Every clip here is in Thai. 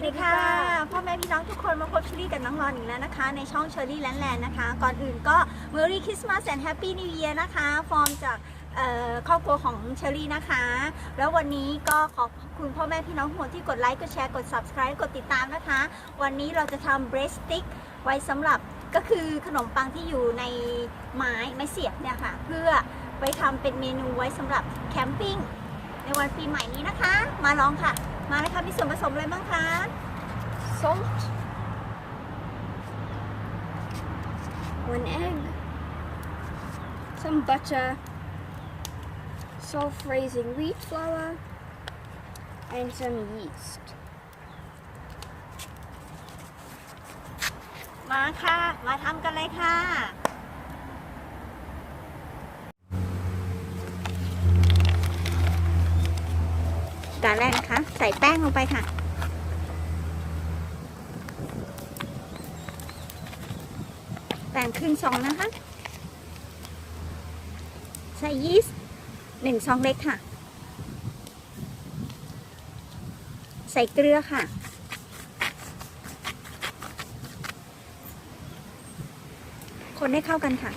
วัสดีค่ะพ่อแม่พี่น้องทุกคนมาพบเชอรี่กับน้องรอนอีกแล้วนะคะ ในช่องเชอรี่แลนด์แลนด์นะคะ ก่อนอื่นก็ Merry Christmas and Happy New Year นะคะ ฟอร์มจากครอบครัวของเชอรี่นะคะ แล้ววันนี้ก็ขอบคุณพ่อแม่พี่น้องทุกคนที่กดไลค์กดแชร์กด subscribe กดติดตามนะคะ วันนี้เราจะทำ breast stick ไว้สำหรับก็คือขนมปังที่อยู่ในไม้ไม้เสียบเนี่ยค่ะ เพื่อไว้ทำเป็นเมนูไว้สำหรับแคมปิ้งในวันปีใหม่นี้นะคะ มาลองค่ะ มาเลยค่ะมีส่วนผสมอะไรบ้างคะ salt, one egg, some butter, self-raising wheat flour, and some yeast. มาค่ะ มาทำกันเลยค่ะ การแรกนะคะ ใส่แป้งลงไปค่ะ แป้งครึ่งซองนะคะ ใส่ยีสต์หนึ่งซองเล็กค่ะ ใส่เกลือค่ะ คนให้เข้ากันค่ะ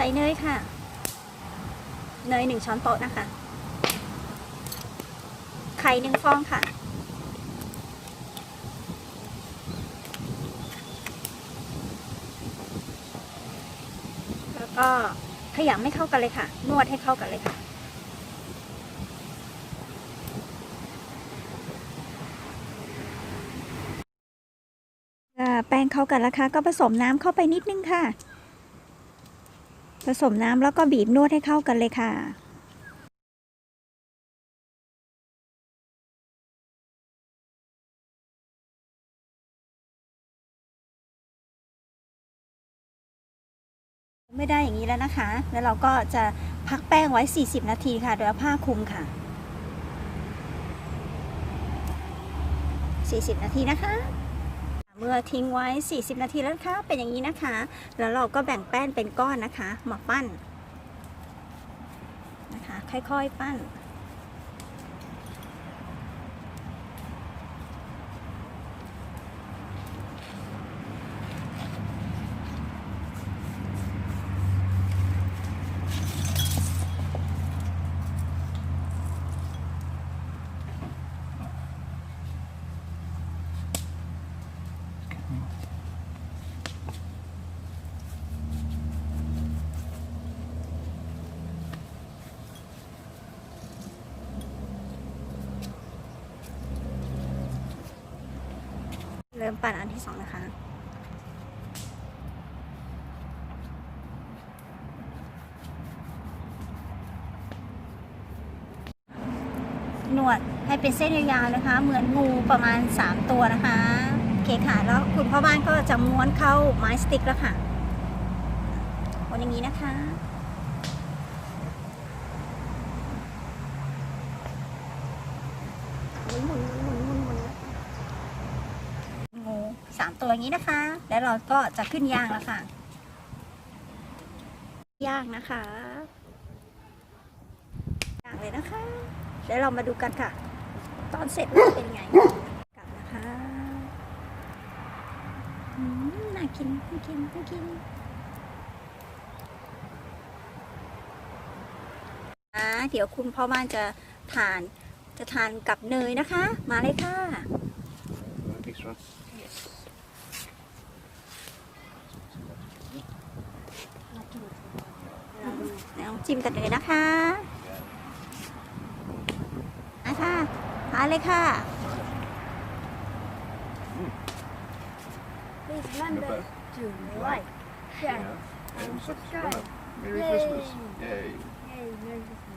ใส่เนยค่ะ เนยหนึ่งช้อนโต๊ะนะคะ ไข่หนึ่งฟองค่ะ แล้วก็ขยำไม่เข้ากันเลยค่ะ นวดให้เข้ากันเลยค่ะแป้งเข้ากันแล้วค่ะ ก็ผสมน้ำเข้าไปนิดนึงค่ะ ผสมน้ำแล้วก็บีบนวดให้เข้ากันเลยค่ะ ไม่ได้อย่างนี้แล้วนะคะ แล้วเราก็จะพักแป้งไว้ 40 นาทีค่ะ โดยเอาผ้าคลุมค่ะ 40 นาทีนะคะ เมื่อทิ้งไว้ 40 นาทีแล้วนะคะเป็นอย่างนี้นะคะ แล้วเราก็แบ่งแป้งเป็นก้อนนะคะ มาปั้นนะคะ ค่อยๆปั้น เริ่มปั่นอันที่สองนะคะหนวดให้เป็นเส้นยาวๆนะคะ เหมือนงูประมาณ 3 ตัวนะคะ โอเคค่ะ แล้วคุณพ่อบ้านก็จะม้วนเข้าไม้สติ๊กแล้วค่ะวนอย่างนี้นะคะหมุน 3 ตัวอย่างนี้นะคะ แล้วเราก็จะขึ้นย่างแล้วค่ะย่างนะคะย่างเลยนะคะ แล้วเรามาดูกันค่ะ ตอนเสร็จเป็นไงกลับนะคะน่ากินน่ากินน่ากินนะเดี๋ยวคุณพ่อบ้านจะทานจะทานกับเนยนะคะ มาเลยค่ะ จิ้มกันเลยนะคะนะคะทานเลยค่ะ Please Not remember bad. to like, share, Yeah. And and subscribe. subscribe. Merry Yay. Christmas. Yay. Yay, Merry Christmas.